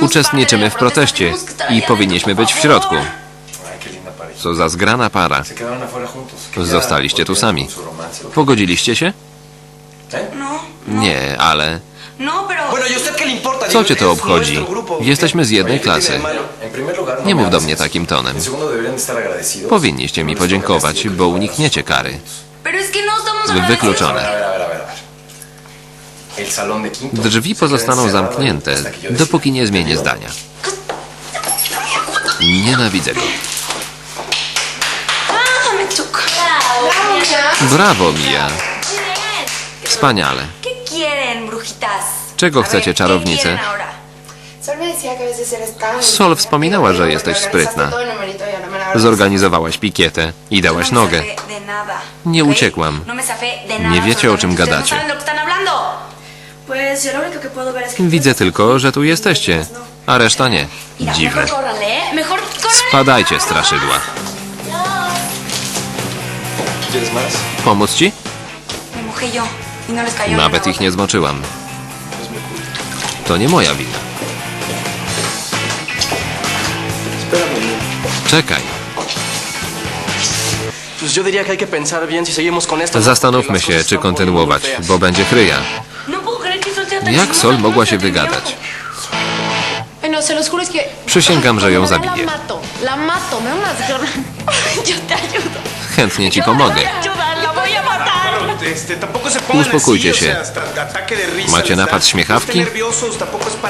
Uczestniczymy w proteście i powinniśmy być w środku. Co za zgrana para. Zostaliście tu sami. Pogodziliście się? No, Nie, ale no, ¿y co cię to obchodzi? Jesteśmy z jednej ¿qué tiene de klasy. no Nie me mów do mnie takim tonem. Powinniście mi No podziękować, bo unikniecie kary. No wykluczone. A ver, a ver, a ver, a ver. El salón de quinto Drzwi pozostaną zamknięte, dopóki nie zmienię zdania. Nienawidzę go. Brawo, Mia. Wspaniale. Czego chcecie, ¿qué czarownice? Sol wspominała, że jesteś sprytna. Zorganizowałaś pikietę i dałaś No nogę. Nie uciekłam. Nie wiecie, o czym gadacie. Widzę tylko, że tu jesteście, a reszta nie. Dziwne. ¿eh? Spadajcie, straszydła. Pomóc ci? Y no Nawet ich nie zmoczyłam. To nie moja wina. Czekaj. Zastanówmy się, czy kontynuować, bo będzie chryja. Jak Sol no mogła się wygadać? Que. Przysięgam, że ją zabiję. ayudo. Chętnie ci pomogę. Pongan Uspokójcie się. risa Macie napad śmiechawki?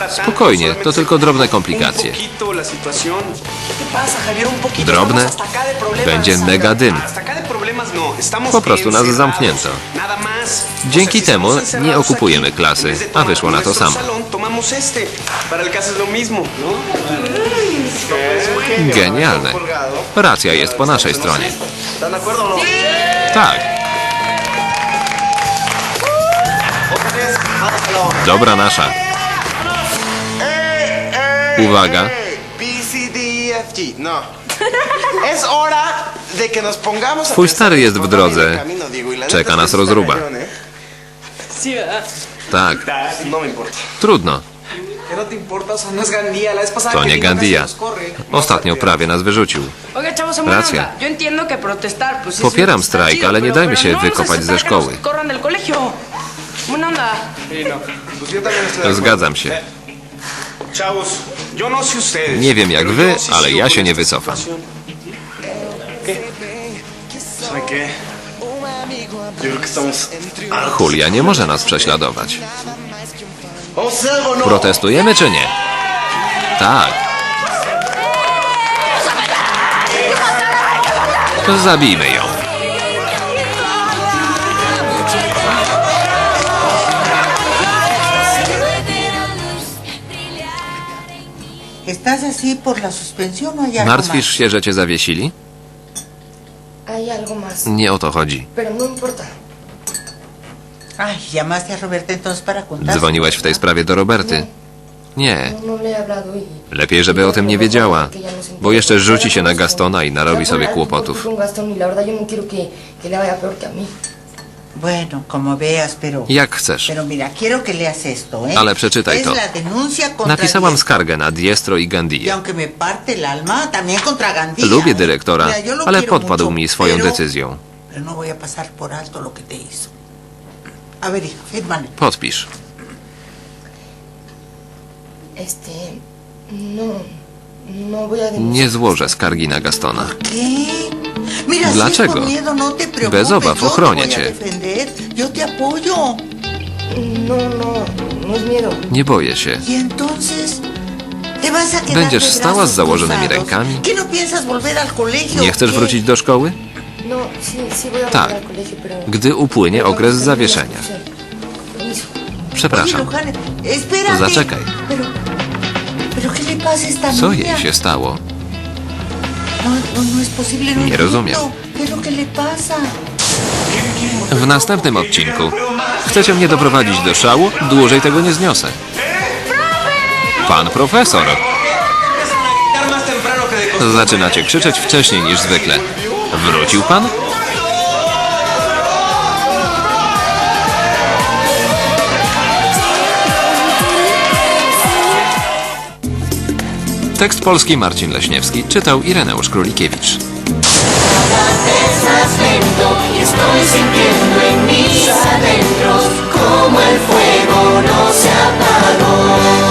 No Spokojnie, to tylko drobne komplikacje. Drobne? Będzie mega dym. No, Po prostu nas zamknięto. Dzięki temu nie okupujemy klasy, a wyszło na to samo. Genialne. Racja jest po naszej stronie. Tak. Dobra nasza. Uwaga. B, C, D, E, F, G. No. Es hora Twój stary jest w drodze. y Czeka nas rozruba. ¿eh? Tak. No. Trudno. ¿Qué no no To nie corre. Ostatnio prawie nas wyrzucił. Racja. Popieram strajk, ale nie dajmy się wykopać ze szkoły. Zgadzam się. Ustedes. Nie wiem jak wy, ale ja się nie wycofam. ¿Qué? ¿Sabe qué? Yo creo que estamos Julia nie może nas prześladować. ¿Vamos a hacer algo o no? Protestujemy czy nie? Tak. Zabijmy ją. ¿Estás así por la suspensión o hay algo Martwisz się, że cię zawiesili? Nie o to chodzi. no. Dzwoniłaś w tej sprawie do Roberty? Nie. No, no he hablado y... Lepiej, żeby o tym nie wiedziała, bo jeszcze rzuci się na Gastona i narobi sobie kłopotów. Jak chcesz. Pero mira, quiero que leas esto, ¿eh? Ale przeczytaj es to. la denuncia contra Napisałam skargę na Diestro i Gandía. Lubię ¿eh? dyrektora, ale podpadł mucho, mi swoją pero- decyzją. Pero no voy a pasar por alto lo que te hizo. A ver, hija, fírmale. Podpisz. Este... No... No voy a denunciar. Nie złożę skargi na Gastona. Dlaczego? no. Bez obaw, ochronię cię. No, no. Nie boję się. Y entonces... ¿Te vas a quedar Będziesz stała z założonymi rękami? Nie chcesz wrócić do szkoły? No, Tak. Gdy upłynie okres zawieszenia. Przepraszam. Zaczekaj. Pero, pero ¿qué le pasa a esta Co jej się stało? Nie rozumiem. ¿Qué es lo que le pasa? W następnym odcinku. Chcecie mnie doprowadzić do szału? Dłużej tego nie zniosę. Pan profesor. Zaczynacie krzyczeć wcześniej niż zwykle. Wrócił pan? Tekst polski Marcin Leśniewski, czytał Ireneusz Królikiewicz. como el fuego no se apagó.